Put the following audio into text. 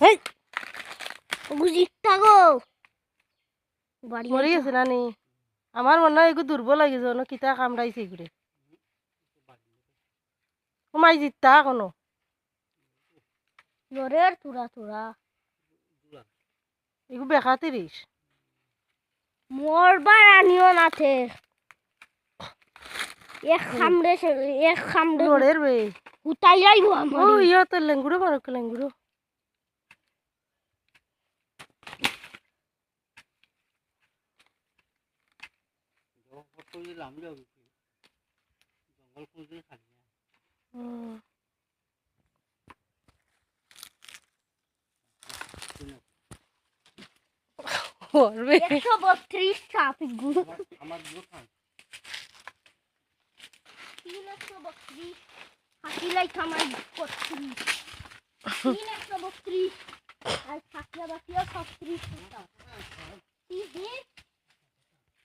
হেই গুজিটা গো। মরি গেছে নানি আমার মনে হয় এগুলো দুর্বল হয়ে গেছে কিতা কামড়াইছে এগুলো সোমাই জিতা কোনো? জোরের তুরা তুরা এগুলো বেকা তিরিশ মরবার আনিও নাথে। এক খামড়ে এক খামড়ে লড়ের বে। উতাই যাইব ও আমার ইয়া তো লেঙ্গুড়ো মারো লেঙ্গুড়ো হুম। মরবে একশো বত্রিশ ট্রাফিকগুলো তিন একশো বত্রিশ হাতি লাই বত্রিশ তিন একশো বত্রিশ আর থাকিয়া বাকিও ছত্রিশ